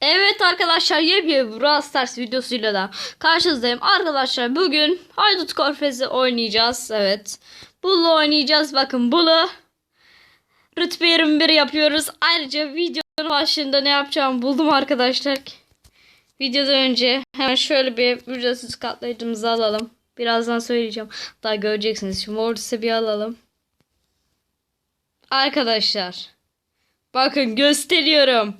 Evet arkadaşlar yepyeni bir Brawl Stars videosuyla da karşınızdayım. Arkadaşlar bugün Haydut Korfez'i oynayacağız. Evet. Bull'u oynayacağız. Bakın Bull'u rütbe 21 yapıyoruz. Ayrıca videonun başında ne yapacağımı buldum arkadaşlar. Videodan önce hemen şöyle bir ücretsiz katlayıcımızı alalım. Birazdan söyleyeceğim. Daha göreceksiniz. Şimdi Mortis'e bir alalım. Arkadaşlar. Bakın gösteriyorum.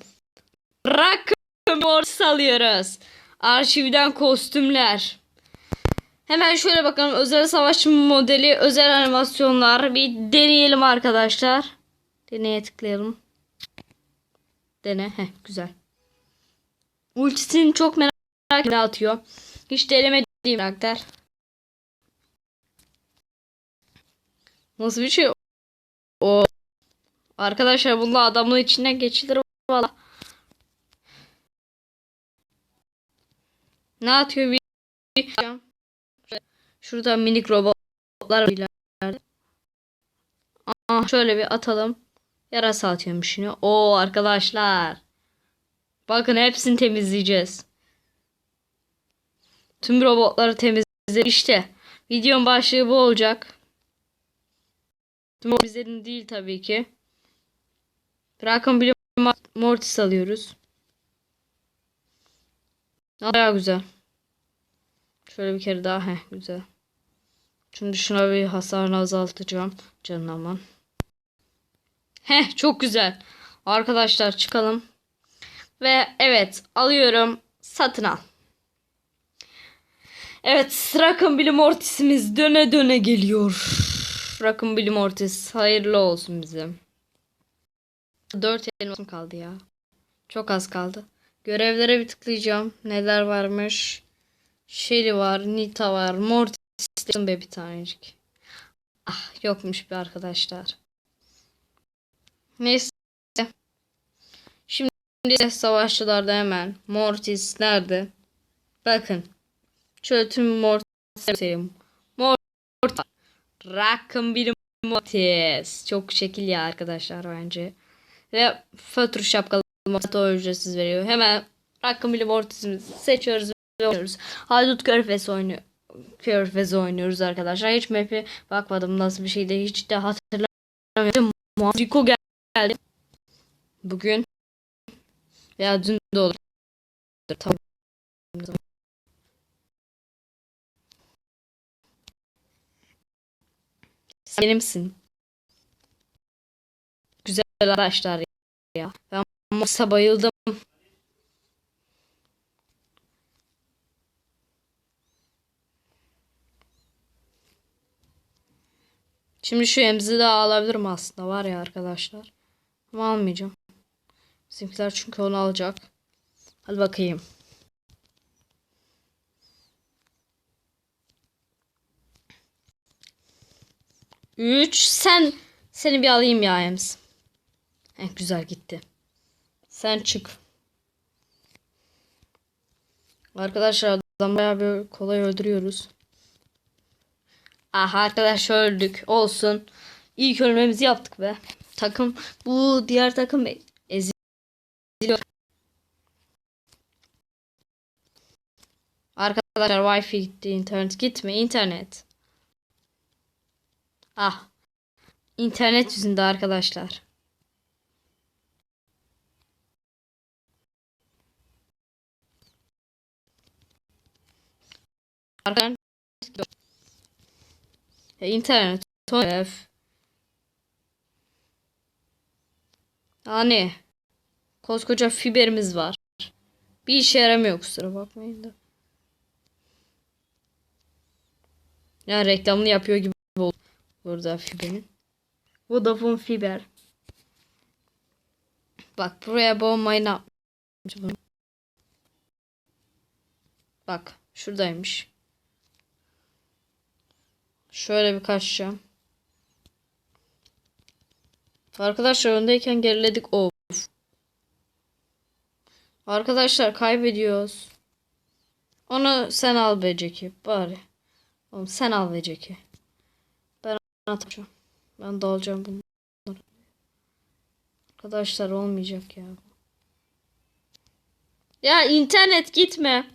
Rakım Mortis alıyoruz. Arşivden kostümler. Hemen şöyle bakalım. Özel savaş modeli, özel animasyonlar. Bir deneyelim arkadaşlar. Deneye tıklayalım. Dene. Heh, güzel. Ultisini çok merak ne atıyor. Hiç denemediğim karakter. Nasıl bir şey? O Arkadaşlar bununla adamın içinden geçilir valla. Ne atıyor bir Şurada minik robotlar var. Aa, şöyle bir atalım. Yarasa atıyormuş yine. Oo arkadaşlar. Bakın hepsini temizleyeceğiz. Tüm robotları temizledik. İşte videonun başlığı bu olacak. Tüm temizledim değil tabii ki. Bırakın bir Mortis alıyoruz. Baya güzel. Şöyle bir kere daha. Heh güzel. Şimdi şuna bir hasarını azaltacağım. Canım aman. Heh çok güzel. Arkadaşlar çıkalım. Ve evet alıyorum. Satın al. Evet Rakın Bilim Mortis'imiz döne döne geliyor. Rakın Bilim Mortis hayırlı olsun bize. 4 elmasım kaldı ya. Çok az kaldı. Görevlere bir tıklayacağım. Neler varmış? Shelly var, Nita var, Mortis be bir tanecik. Ah yokmuş bir arkadaşlar. Neyse. Şimdi savaşçılarda hemen Mortis nerede? Bakın. Şöyle tüm Mortis'i göstereyim. Mortis. Rakım bir Mortis. Çok şekil ya arkadaşlar bence. Ve fötr şapkalı Mortis ücretsiz veriyor. Hemen bir Mortis'imizi seçiyoruz oynuyoruz. Haydut Körfez oynuyor. Körfez oynuyoruz arkadaşlar. Hiç map'e bakmadım nasıl bir şeydi. Hiç de hatırlamıyorum. Rico geldi. Bugün veya dün de. Tamam. Sen benimsin. Güzel arkadaşlar ya. Ben masa bayıldım. Şimdi şu emzi de alabilirim aslında var ya arkadaşlar. Ama almayacağım. Bizimkiler çünkü onu alacak. Hadi bakayım. Üç. Sen seni bir alayım ya Ems. Heh, güzel gitti. Sen çık. Arkadaşlar adam bayağı bir kolay öldürüyoruz. Aha arkadaş öldük. Olsun. İlk ölmemizi yaptık be. Takım bu diğer takım eziliyor. Arkadaşlar wifi gitti. internet gitme internet. Ah. İnternet yüzünde arkadaşlar. Arkadaşlar ya internet. Ev. Yani koskoca fiberimiz var. Bir işe yaramıyor kusura bakmayın da. Ya reklamını yapıyor gibi oldu burada fiberin. Vodafone fiber. Bak buraya bombayı ne yapmış Bak şuradaymış. Şöyle bir kaçacağım. Arkadaşlar öndeyken geriledik. Of. Arkadaşlar kaybediyoruz. Onu sen al be Jackie. Bari. Oğlum sen al be Jackie. Ben atacağım. Ben dalacağım bunları. Arkadaşlar olmayacak ya. Ya internet gitme.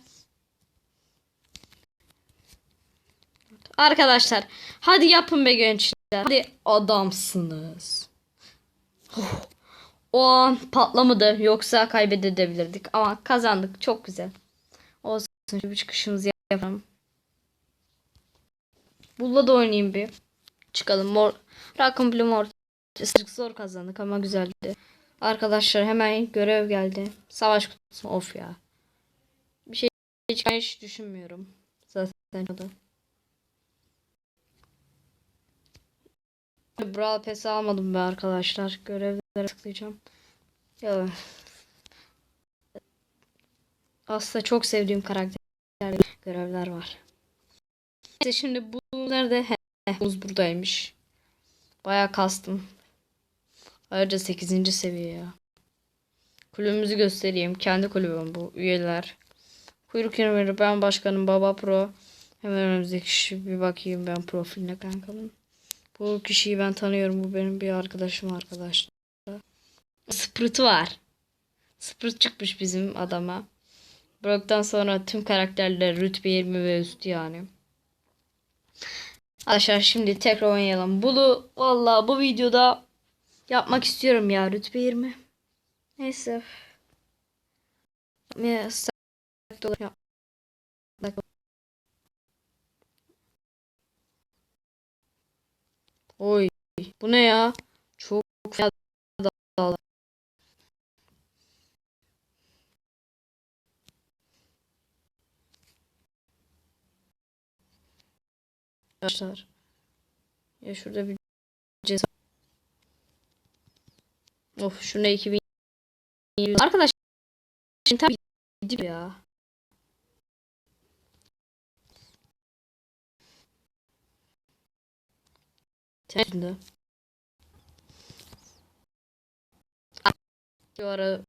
Arkadaşlar hadi yapın be gençler. Hadi adamsınız. O an patlamadı yoksa kaybedebilirdik ama kazandık çok güzel. Olsun bir çıkışımızı yapalım. Bulla da oynayayım bir. Çıkalım. Mor Rakım Blue Mor. Zor kazandık ama güzeldi. Arkadaşlar hemen görev geldi. Savaş kutusu of ya. Bir şey hiç, hiç düşünmüyorum. Zaten o da. Brawl Pass'i almadım be arkadaşlar. Görevlere tıklayacağım. Ya. Aslında çok sevdiğim karakter görevler var. İşte şimdi bu nerede? Buz buradaymış. Bayağı kastım. Ayrıca 8. seviye ya. Kulübümüzü göstereyim. Kendi kulübüm bu. Üyeler. Kuyruk yönümleri ben başkanım Baba Pro. Hemen önümüzdeki kişi bir bakayım ben profiline kankamın. Bu kişiyi ben tanıyorum. Bu benim bir arkadaşım arkadaşlar. Sprite var. Sprite çıkmış bizim adama. Brock'tan sonra tüm karakterler rütbe 20 ve üstü yani. Arkadaşlar şimdi tekrar oynayalım. Bunu valla bu videoda yapmak istiyorum ya rütbe 20. Neyse. Ya, yap- Oy bu ne ya? Çok fena dağlar. Arkadaşlar. Ya şurada bir ceza. Of şuna 2000 Arkadaşlar şimdi tabii gidip ya. Bu ara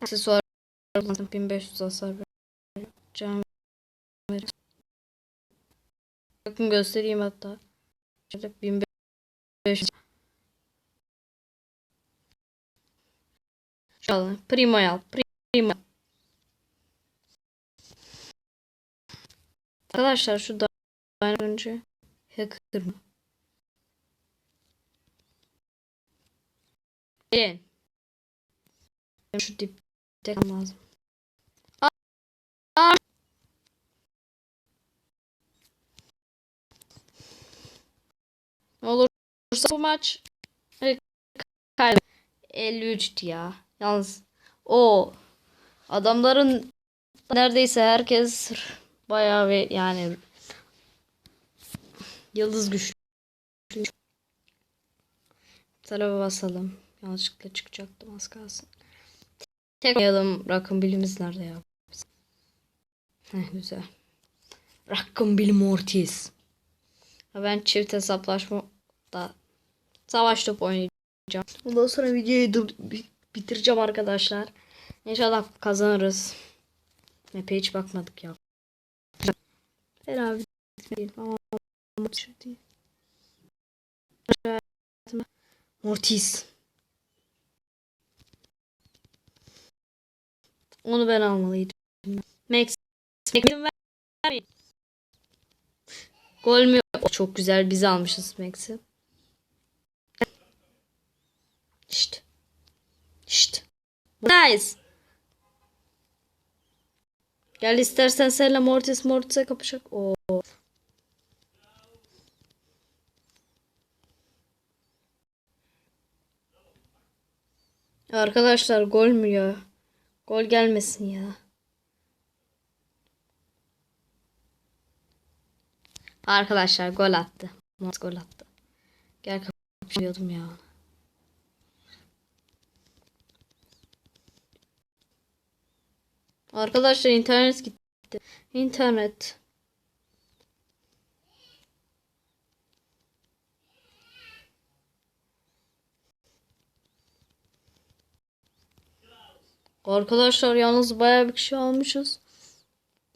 aksesuar 1500 hasar veriyor. Can veriyor. Bakın göstereyim hatta. Şöyle 1500 Şu al. Primo'yu al. Primo. Arkadaşlar şu da önce hacker mı? Gelin. Şu dipte lazım. Aa! Aa! Olursa bu maç kaybet. 53'tü ya. Yalnız o adamların neredeyse herkes bayağı ve yani yıldız güçlü. Tarafa basalım. Yanlışlıkla çıkacaktım az kalsın. Tek oynayalım. Rakım bilimiz nerede ya? Heh, güzel. Rakım bilim Mortis. Ben çift hesaplaşma da savaş top oynayacağım. Ondan sonra videoyu dur, bi- bitireceğim arkadaşlar. İnşallah kazanırız. Epey hiç bakmadık ya. Fena bir ama Mortis. Onu ben almalıydım. Max. Max'im ver. Gol mü? O çok güzel biz almışız Max'i. İşte. İşte. Nice. Gel istersen senle Mortis Mortis'e kapışak. Oo. Arkadaşlar gol mü ya? Gol gelmesin ya. Arkadaşlar gol attı. Mortis gol attı. Gel kapışıyordum ya. Arkadaşlar internet gitti. İnternet. Arkadaşlar yalnız bayağı bir kişi almışız.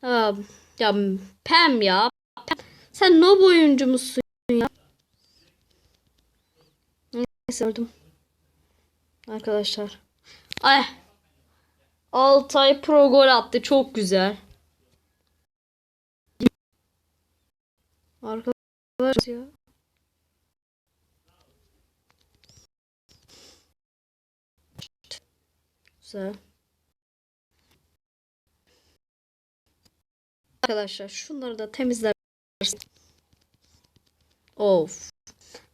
Ha, ya Pem ya. Pem. Sen noob oyuncu musun ya? Neyse öldüm. Arkadaşlar. Ay. Altay Pro gol attı. Çok güzel. Arkadaşlar ya. Güzel. Arkadaşlar şunları da temizler. Of.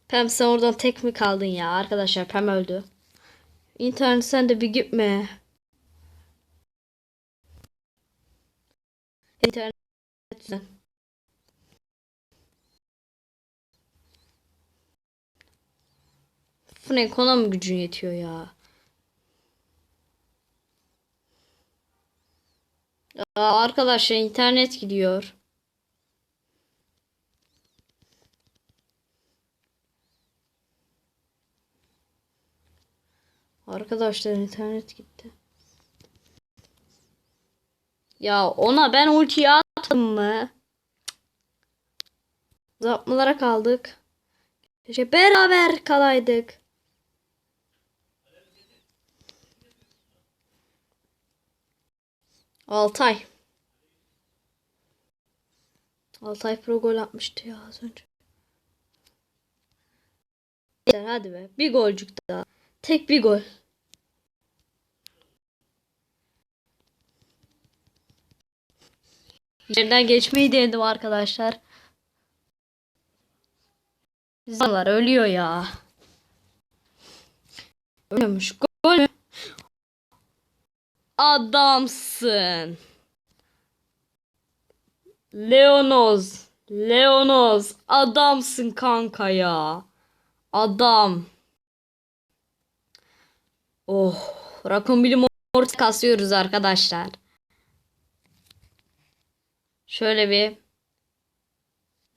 Pem sen oradan tek mi kaldın ya? Arkadaşlar Pem öldü. İnternet sen de bir gitme. İnternet güzel. Frank ona mı gücün yetiyor ya? Arkadaşlar internet gidiyor. Arkadaşlar internet gitti. Ya ona ben ultiyi attım mı? Zapmalara kaldık. Keşke beraber kalaydık. Altay. Altay Pro gol atmıştı ya az önce. Hadi be. Bir golcük daha. Tek bir gol. Yerden geçmeyi denedim arkadaşlar. İnsanlar ölüyor ya. Ölüyormuş. Adamsın. Leonoz. Leonoz. Adamsın kanka ya. Adam. Oh. Rakun bilim orta kasıyoruz arkadaşlar. Şöyle bir.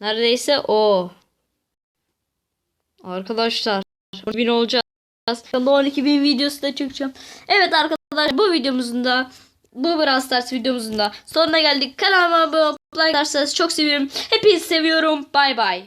Neredeyse o. Arkadaşlar. Bin olacağız. Kanalda 12 bin videosu da çekeceğim. Evet arkadaşlar bu videomuzun da bu Brawl Stars videomuzun da sonuna geldik. Kanalıma abone olmayı like çok seviyorum. Hepinizi seviyorum. Bay bay.